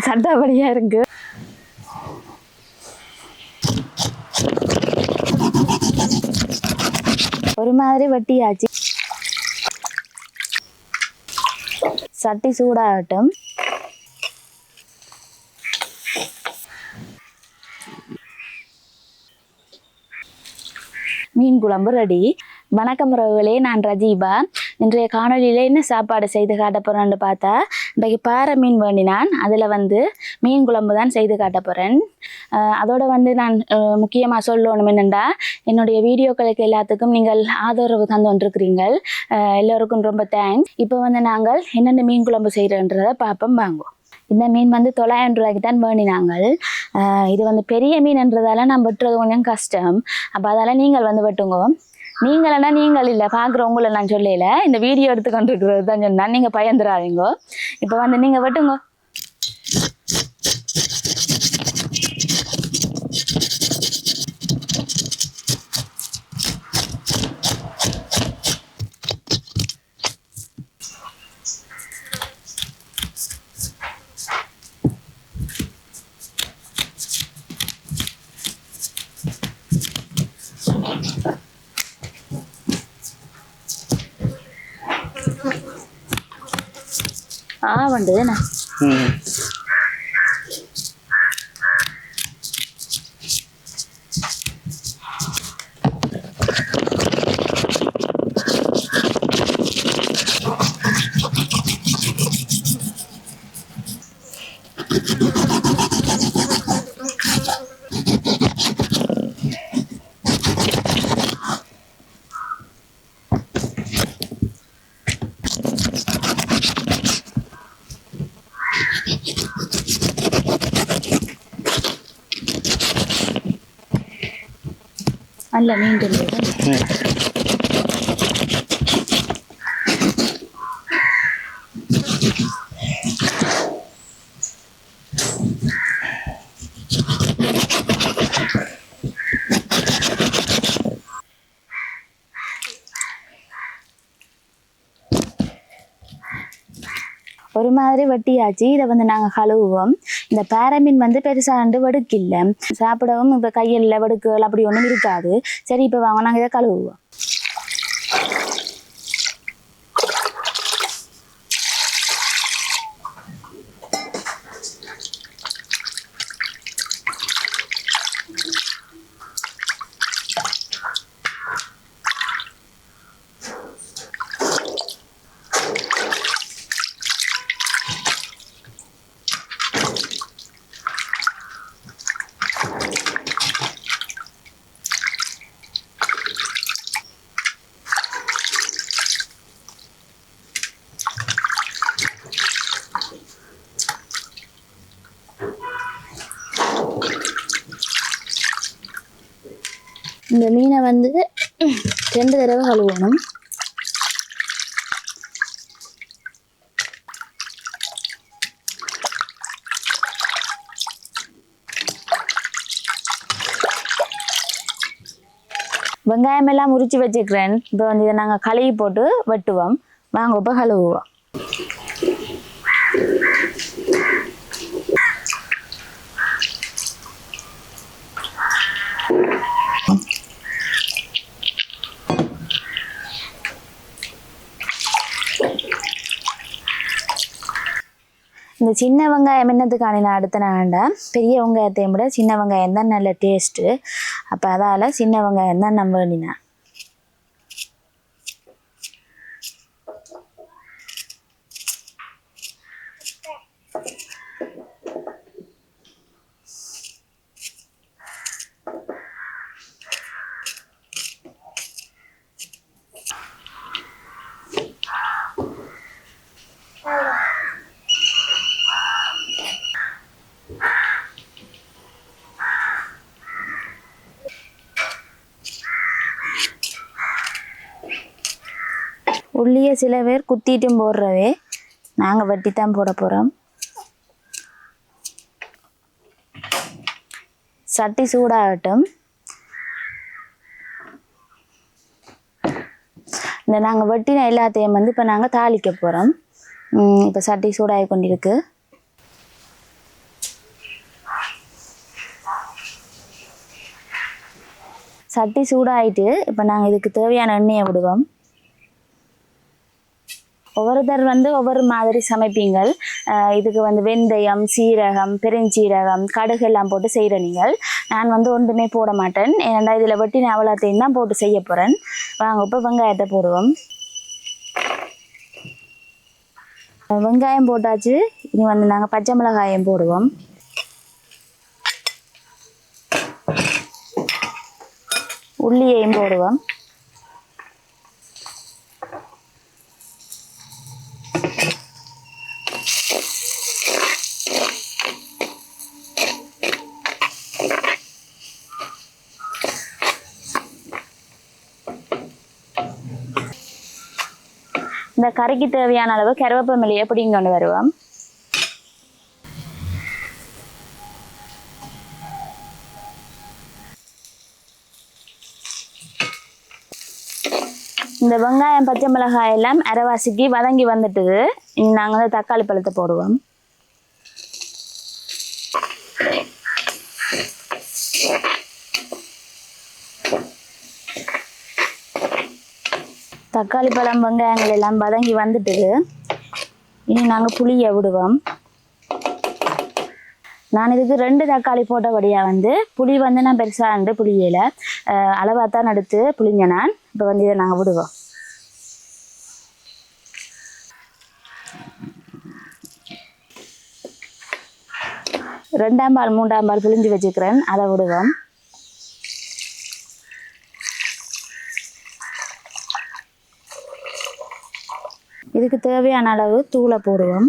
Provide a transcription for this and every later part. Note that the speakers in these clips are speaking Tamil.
சட்டப்படியா இருக்கு. ஒரு மாதிரி வட்டியாச்சு. சட்டி சூடாகட்டும். மீன் குழம்பு ரெடி வணக்கம் உறவுகளே நான் ரஜீபா. இன்றைய காணொலியில் என்ன சாப்பாடு செய்து காட்ட போகிறேன்னு பார்த்தா இன்றைக்கு பாறை மீன் வேண்டினான். அதில் வந்து மீன் குழம்பு தான் செய்து காட்ட போகிறேன் அதோடு வந்து நான் முக்கியமாக சொல்லணும் என்னென்னா என்னுடைய வீடியோக்களுக்கு எல்லாத்துக்கும் நீங்கள் ஆதரவு தந்து கொண்டிருக்கிறீங்கள் எல்லோருக்கும் ரொம்ப தேங்க்ஸ் இப்போ வந்து நாங்கள் என்னென்ன மீன் குழம்பு செய்கிறன்றதை பார்ப்போம் வாங்குவோம் இந்த மீன் வந்து தொள்ளாயிரம் ரூபாய்க்கு தான் வேண்டினாங்கள் இது வந்து பெரிய மீன்ன்றதால நான் வெட்டுறது கொஞ்சம் கஷ்டம். அப்போ அதால் நீங்கள் வந்து வெட்டுங்க. நீங்களா நீங்கள் இல்லை பார்க்குறவங்கள நான் சொல்லல. இந்த வீடியோ எடுத்து கொண்டிருக்கிறது தான் சொன்னேன். நீங்கள் பயந்துடாதீங்க இப்போ வந்து நீங்கள் வெட்டுங்க. ஆ வண்டு என்ன அல்ல ஒரு மாதிரி வெட்டியாச்சு. இதை வந்து நாங்கள் கழுவுவோம். இந்த பேரமீன் வந்து பெருசாண்டு வெடுக்கில்லை சாப்பிடவும் இப்போ கையில் வெடுக்குகள் அப்படி ஒன்றும் இருக்காது. சரி இப்போ வாங்க. நாங்கள் இதை கழுவுவோம் இந்த மீனை வந்து ரெண்டு தடவை கழுவணும். வெங்காயம் எல்லாம் உரிச்சு வச்சுக்கிறேன். இப்போ வந்து இதை நாங்கள் கழுவி போட்டு வெட்டுவோம். வாங்க இப்போ கழுவுவோம். இந்த சின்ன வெங்காயம் என்னத்துக்கான நான் அடுத்த நான்டா பெரிய வெங்காயத்தையும் விட சின்ன வெங்காயம் தான் நல்ல டேஸ்ட்டு அப்போ அதால் சின்ன வெங்காயம் தான் நம்ம வேண்டினேன். உள்ளியை சில பேர் குத்திட்டும் போடுறவே நாங்கள் வட்டி தான் போட போகிறோம் சட்டி சூடாகட்டும். இந்த நாங்கள் வெட்டின எல்லாத்தையும் வந்து இப்போ நாங்கள் தாளிக்க போகிறோம் இப்போ சட்டி சூடாகி கொண்டிருக்கு. சட்டி சூடாகிட்டு இப்போ நாங்கள் இதுக்கு தேவையான எண்ணெயை விடுவோம். ஒவ்வொருத்தர் வந்து ஒவ்வொரு மாதிரி சமைப்பீங்கள். இதுக்கு வந்து வெந்தயம் சீரகம் பெருஞ்சீரகம் கடுகு எல்லாம் போட்டு செய்கிற நீங்கள். நான் வந்து ஒன்றுமே போட மாட்டேன். ஏன்னா இதில் வெட்டி நான் அவ்வளோத்தையும் தான் போட்டு செய்ய போகிறேன் வாங்க இப்போ வெங்காயத்தை போடுவோம். வெங்காயம் போட்டாச்சு. இனி வந்து நாங்கள் பச்சை மிளகாயம் போடுவோம். உள்ளியையும் போடுவோம். இந்த கறிக்கு தேவையான அளவு கருவேப்பமில்லையை பிடிங்க கொண்டு வருவோம்? இந்த வெங்காயம் பச்சை மிளகாய் எல்லாம் அரைவாசிக்கு வதங்கி வந்துட்டுது. இனி நாங்கள் வந்து தக்காளி பழத்தை போடுவோம். தக்காளி பழம் வெங்காயங்கள் எல்லாம் வதங்கி வந்துட்டுது. இனி நாங்கள் புளியை விடுவோம். நான் இதுக்கு ரெண்டு தக்காளி போட்டபடியாக வந்து புளி வந்து நான் பெருசாக இருந்து புளியில் அளவாக தான் எடுத்து புளிங்க நான். இப்போ வந்து இதை நாங்கள் விடுவோம். ரெண்டாம் பால் மூன்றாம் பால் புளிஞ்சு வச்சுக்கிறேன். அதை விடுவோம். இதுக்கு தேவையான அளவு தூளை போடுவோம்.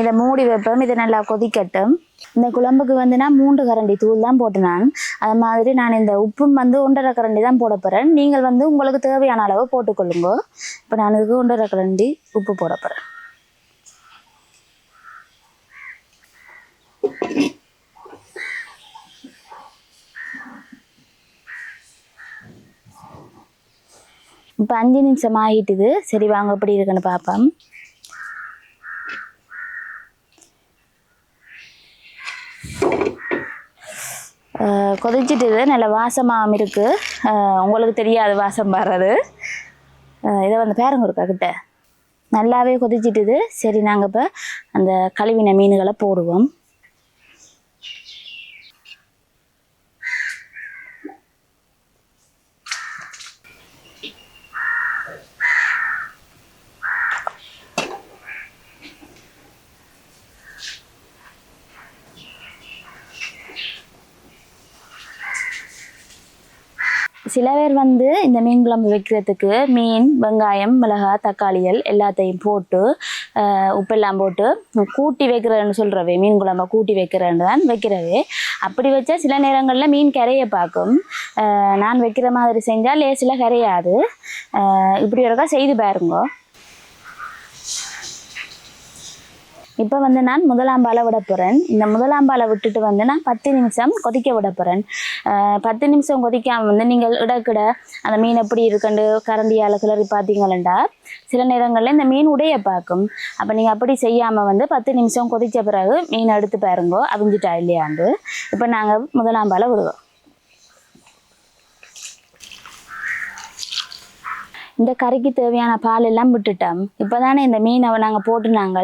இதை மூடி வைப்போம். இது நல்லா கொதிக்கட்டும். இந்த குழம்புக்கு வந்து நான் மூன்று கரண்டி தூள் தான் போட்டு நான் அது மாதிரி நான் இந்த உப்பும் வந்து ஒன்றரை கரண்டி தான் போட போகிறேன் நீங்கள் வந்து உங்களுக்கு தேவையான அளவு போட்டுக்கொள்ளுங்க. இப்போ நான் இதுக்கு ஒன்றரை கரண்டி உப்பு போட போகிறேன் இப்போ அஞ்சு நிமிஷம் ஆகிட்டுது. சரி வாங்க எப்படி இருக்குன்னு பார்ப்போம். ஆஹ் நல்ல வாசமாகவும் இருக்குது உங்களுக்கு தெரியாது வாசம் வர்றது. இதை வந்து பேருங்க இருக்கா கிட்ட? நல்லாவே கொதிச்சிட்டுது. சரி நாங்கள் இப்போ அந்த கழுவின மீன்களை போடுவோம். சில பேர் வந்து இந்த மீன் குழம்பு வைக்கிறதுக்கு மீன் வெங்காயம் மிளகாய் தக்காளிகள் எல்லாத்தையும் போட்டு உப்பெல்லாம் போட்டு கூட்டி வைக்கிறேன்னு சொல்கிறவே மீன் குழம்ப கூட்டி வைக்கிறேன்னு தான் வைக்கிறவே. அப்படி வச்சா சில நேரங்களில் மீன் கரைய பார்க்கும். நான் வைக்கிற மாதிரி செஞ்சால் லேசில் கரையாது. இப்படி ஒருக்கா செய்து பாருங்க. இப்போ வந்து நான் முதலாம் பாலை விட போகிறேன் இந்த முதலாம் பாலை விட்டுட்டு வந்து நான் பத்து நிமிஷம் கொதிக்க விட போகிறேன் பத்து நிமிஷம் கொதிக்காம வந்து நீங்கள் இடக்கிட அந்த மீன் எப்படி இருக்குண்டு கரண்டியால் கிளறி பார்த்தீங்களா சில நேரங்களில் இந்த மீன் உடைய பார்க்கும். அப்போ நீங்கள் அப்படி செய்யாமல் வந்து பத்து நிமிஷம் கொதித்த பிறகு மீன் எடுத்து பாருங்கோ அவிஞ்சிட்டா இல்லையாண்டு. இப்போ நாங்கள் முதலாம் பாலை விடுவோம் இந்த கறிக்கு தேவையான பால் எல்லாம் விட்டுட்டோம். இப்போ தானே இந்த மீனை நாங்கள் போட்டுனாங்க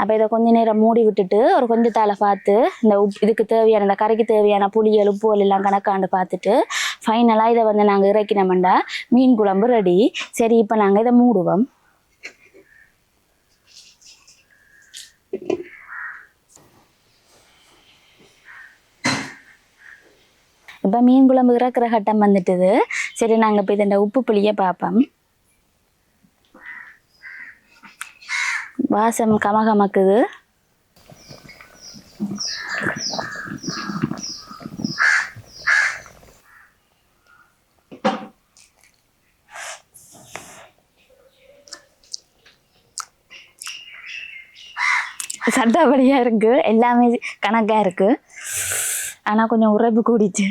அப்போ இதை கொஞ்ச நேரம் மூடி விட்டுட்டு ஒரு கொஞ்சம் தலை பார்த்து இந்த உப் இதுக்கு தேவையான இந்த கரைக்கு தேவையான புளியல் உப்புகள் எல்லாம் கணக்காண்டு பார்த்துட்டு ஃபைனலாக இதை வந்து நாங்கள் இறக்கினோம்டா. மீன் குழம்பு ரெடி சரி இப்போ நாங்கள் இதை மூடுவோம். இப்போ மீன் குழம்பு இறக்குற கட்டம் வந்துட்டுது. சரி நாங்கள் இப்போ இதோட உப்பு புளியை பார்ப்போம். வாசம் கமகமக்குது. சட்டப்படியாக இருக்குது எல்லாமே கணக்காக இருக்குது ஆனால் கொஞ்சம் உறவு கூடிச்சு.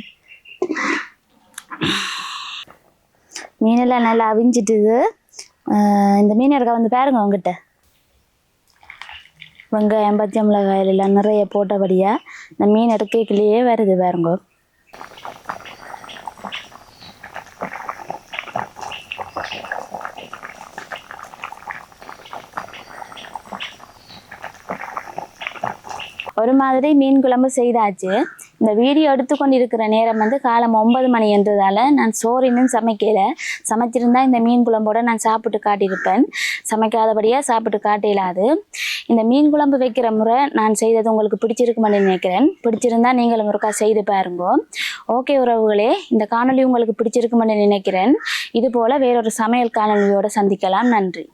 மீனெல்லாம் நல்லா அவிஞ்சிட்டுது. இந்த மீன் இருக்க வந்து பாருங்க உங்ககிட்ட. வெங்காயம் பச்சை மிளகாயில் எல்லாம் நிறைய போட்டபடியா இந்த மீன் எடுக்கைக்குள்ளேயே வருது பாருங்க. ஒரு மாதிரி மீன் குழம்பு செய்தாச்சு. இந்த வீடியோ எடுத்துக்கொண்டு இருக்கிற நேரம் வந்து காலம் ஒன்பது மணி என்றதால நான் சோறு இன்னும் சமைக்கல. சமைச்சிருந்தா இந்த மீன் குழம்போட நான் சாப்பிட்டு காட்டியிருப்பேன். சமைக்காதபடியாக சாப்பிட்டு காட்டிலாது. இந்த மீன் குழம்பு வைக்கிற முறை நான் செய்தது உங்களுக்கு பிடிச்சிருக்குமென்னு நினைக்கிறேன். பிடிச்சிருந்தா நீங்களும் ஒருக்கா செய்து பாருங்க. ஓகே உறவுகளே இந்த காணொளி உங்களுக்கு பிடிச்சிருக்குமென்னு நினைக்கிறேன். இது போல வேறொரு சமையல் காணொளியோட சந்திக்கலாம். நன்றி.